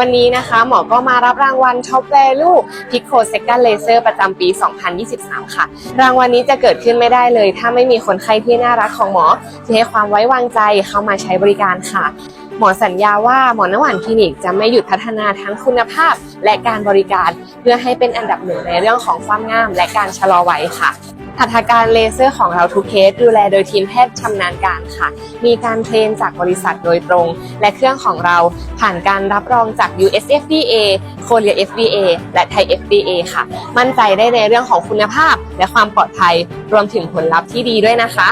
วันนี้นะคะหมอก็มารับรางวัล Top Value Pico Second Laser ประจำปี 2023 ค่ะ รางวัลนี้จะเกิดขึ้นไม่ได้เลย ถ้าไม่มีคนไข้ที่น่ารักของหมอที่ให้ความไว้วางใจเข้ามาใช้บริการค่ะ หมอสัญญาว่าหมอน้ำหวานคลินิกจะไม่หยุดพัฒนาทั้งคุณภาพและการบริการ เพื่อให้เป็นอันดับหนึ่งในเรื่องของความงามและการชะลอวัยค่ะ หัตถการเลเซอร์ของเราทุกเคสดูแลโดยทีมแพทย์ชำนาญการค่ะ มีการเทรนจากบริษัทโดยตรง และเครื่องของเราผ่านการรับรองจาก US FDA Korea FDA และไทย FDA ค่ะ มั่นใจได้ในเรื่องของคุณภาพและความปลอดภัยรวมถึงผลลัพธ์ที่ดีด้วยนะคะ